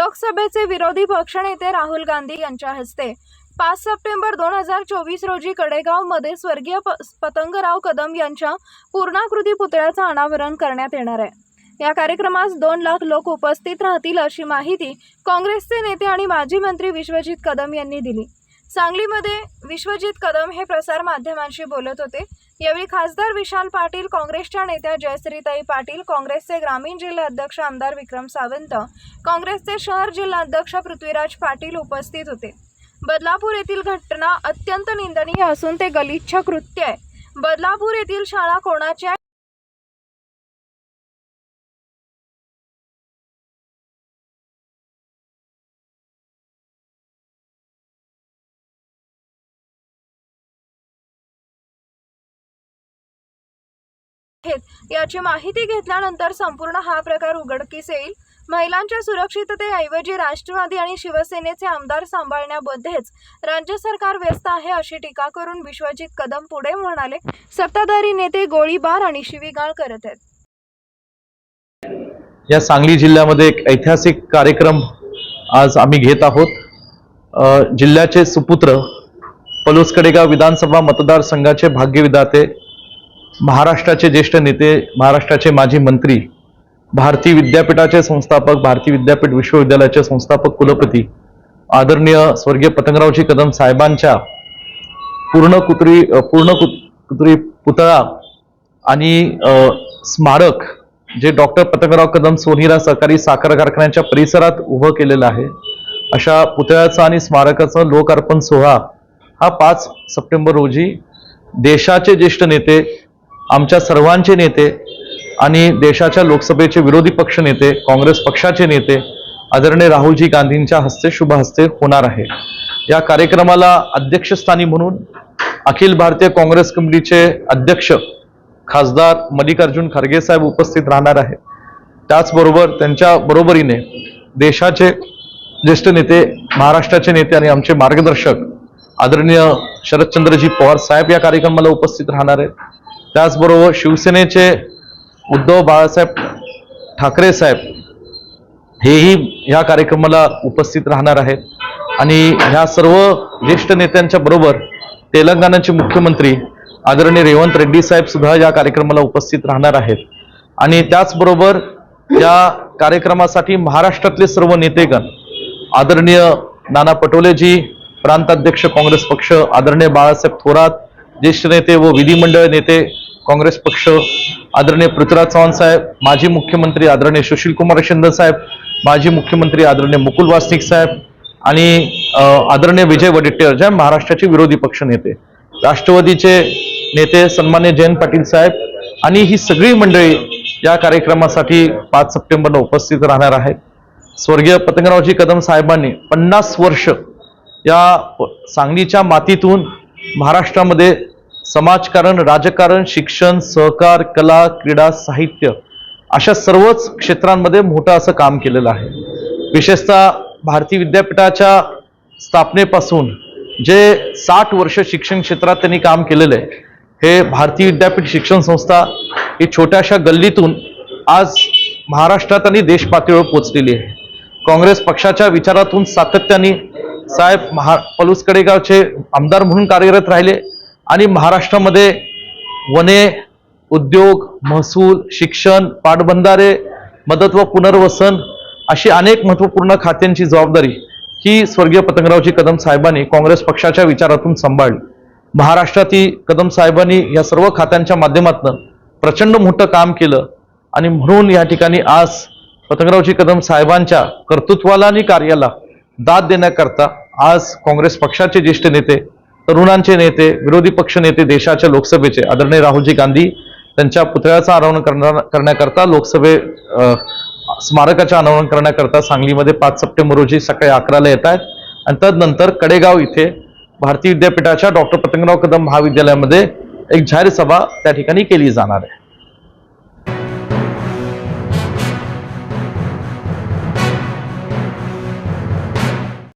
लोकसभेचे विरोधी पक्षनेते राहुल गांधी यांच्या हस्ते पाच सप्टेंबर दोन हजार चोवीस रोजी कडेगावमध्ये स्वर्गीय प पतंगराव कदम यांच्या पूर्णाकृती पुतळ्याचं अनावरण करण्यात येणार आहे. या कार्यक्रमास दोन लाख लोक उपस्थित राहतील अशी माहिती काँग्रेसचे नेते आणि माजी मंत्री विश्वजित कदम यांनी दिली. सांगलीमध्ये विश्वजित कदम हे प्रसार माध्यमांशी बोलत होते. यावेळी खासदार विशाल पाटील काँग्रेसच्या नेत्या जयश्रीताई पाटील काँग्रेसचे ग्रामीण जिल्हा अध्यक्ष आमदार विक्रम सावंत काँग्रेसचे शहर जिल्हा अध्यक्ष पृथ्वीराज पाटील उपस्थित होते. बदलापूर येथील घटना अत्यंत निंदनीय असून ते गलिच्छ कृत्य आहे. बदलापूर येथील शाळा कोणाच्या आहेत. याची माहिती घेतल्यानंतर संपूर्ण हा प्रकार उघडकीस येईल. महिलांच्या सुरक्षिततेऐवजी राष्ट्रवादी आणि शिवसेनेचे आमदार सांभाळण्यामध्येच राज्य सरकार व्यस्त आहे अशी टीका करून विश्वजित कदम पुढे म्हणाले सत्ताधारी नेते गोळीबार आणि शिवीगाळ करत आहेत. या सांगली जिल्ह्यामध्ये एक ऐतिहासिक कार्यक्रम आज आम्ही घेत आहोत. जिल्ह्याचे सुपुत्र पलुसकडेगाव विधानसभा मतदारसंघाचे भाग्यविधाते महाराष्ट्राचे ज्येष्ठ नेते महाराष्ट्राचे माजी मंत्री भारती विद्यापीठाचे संस्थापक भारती विद्यापीठ विश्वविद्यालयाचे संस्थापक कुलपती आदरणीय स्वर्गीय पतंगरावजी कदम साहेबांच्या पूर्ण कुत्री पूर्ण कुत- कुत्री पुतळा आणि स्मारक जे डॉक्टर पतंगराव कदम सोनीरा सहकारी साखर कारखान्याच्या परिसरात उभं केलेलं आहे अशा पुतळ्याचा आणि स्मारकाचं लोकार्पण सोहळा हा पाच सप्टेंबर रोजी देशाचे ज्येष्ठ नेते आमच्या सर्वांचे नेते आणि देशाच्या लोकसभेचे विरोधी पक्ष नेते काँग्रेस पक्षाचे नेते आदरणीय राहुलजी गांधींच्या हस्ते शुभ हस्ते होणार आहे. या कार्यक्रमाला अध्यक्षस्थानी म्हणून अखिल भारतीय काँग्रेस कमिटीचे अध्यक्ष खासदार मल्लिकार्जुन खरगे साहेब उपस्थित राहणार आहेत. त्याचबरोबर त्यांच्या बरोबरीने देशाचे ज्येष्ठ नेते महाराष्ट्राचे नेते आणि आमचे मार्गदर्शक आदरणीय शरदचंद्रजी पवार साहेब या कार्यक्रमाला उपस्थित राहणार आहेत. त्याचबरोबर शिवसेनेचे उद्धव बाळासाहेब ठाकरे साहेब हेही या कार्यक्रमाला उपस्थित राहणार आहेत. आणि ह्या सर्व ज्येष्ठ नेत्यांच्या बरोबर तेलंगणाचे मुख्यमंत्री आदरणीय रेवंत रेड्डी साहेब सुद्धा या कार्यक्रमाला उपस्थित राहणार आहेत. आणि त्याचबरोबर या कार्यक्रमासाठी महाराष्ट्रातले सर्व नेतेगण आदरणीय नाना पटोलेजी प्रांताध्यक्ष काँग्रेस पक्ष आदरणीय बाळासाहेब थोरात ज्येष्ठ नेते व विधिमंडळ नेते काँग्रेस पक्ष आदरणीय पृथ्वीराज चव्हाण साहेब माजी मुख्यमंत्री आदरणीय सुशील कुमार शिंदे साहेब माजी मुख्यमंत्री आदरणीय मुकुल वासनिक साहेब आणि आदरणीय विजय वडेट्टीवार जे महाराष्ट्राचे विरोधी पक्ष नेते राष्ट्रवादीचे नेते सन्मान्य जयंत पाटील साहेब आणि ही सगळी मंडळी या कार्यक्रमासाठी पाच सप्टेंबरला उपस्थित राहणार आहेत. स्वर्गीय पतंगरावजी कदम साहेबांनी पन्नास वर्ष या सांगलीच्या मातीतून महाराष्ट्रामध्ये समाजकारण राजकारण शिक्षण सहकार कला क्रीडा साहित्य अशा सर्वच क्षेत्रांमध्ये मोठं असं काम केलेलं आहे. विशेषतः भारतीय विद्यापीठाच्या स्थापनेपासून जे साठ वर्ष शिक्षण क्षेत्रात त्यांनी काम केलेलं आहे हे भारतीय विद्यापीठ शिक्षण संस्था ही छोट्याशा गल्लीतून आज महाराष्ट्रात आणि देशपातळीवर पोचलेली आहे. काँग्रेस पक्षाच्या विचारातून सातत्याने साहेब महा पलूस कडेगावचे आमदार म्हणून कार्यरत राहिले आणि महाराष्ट्रामध्ये वने उद्योग महसूल शिक्षण पाटबंधारे मदत व पुनर्वसन अशी अनेक महत्त्वपूर्ण खात्यांची जबाबदारी ही स्वर्गीय पतंगरावजी कदम साहेबांनी काँग्रेस पक्षाच्या विचारातून सांभाळली. महाराष्ट्रातील कदम साहेबांनी या सर्व खात्यांच्या माध्यमातून प्रचंड मोठं काम केलं आणि म्हणून या ठिकाणी आज पतंगरावजी कदम साहेबांच्या कर्तृत्वाला आणि कार्याला दाद देण्याकरता आज काँग्रेस पक्षाचे ज्येष्ठ नेते तरुणांचे नेते विरोधी पक्ष नेते देशाच्या लोकसभेचे आदरणीय राहुलजी गांधी त्यांच्या पुतळ्याचं अनावरण करणार करण्याकरता लोकसभे स्मारकाचे अनावरण करण्याकरता सांगलीमध्ये पाच सप्टेंबर रोजी सकाळी अकराला येत आहेत. आणि तदनंतर कडेगाव इथे भारतीय विद्यापीठाच्या डॉक्टर पतंगराव कदम महाविद्यालयामध्ये एक जाहीर सभा त्या ठिकाणी केली जाणार आहे.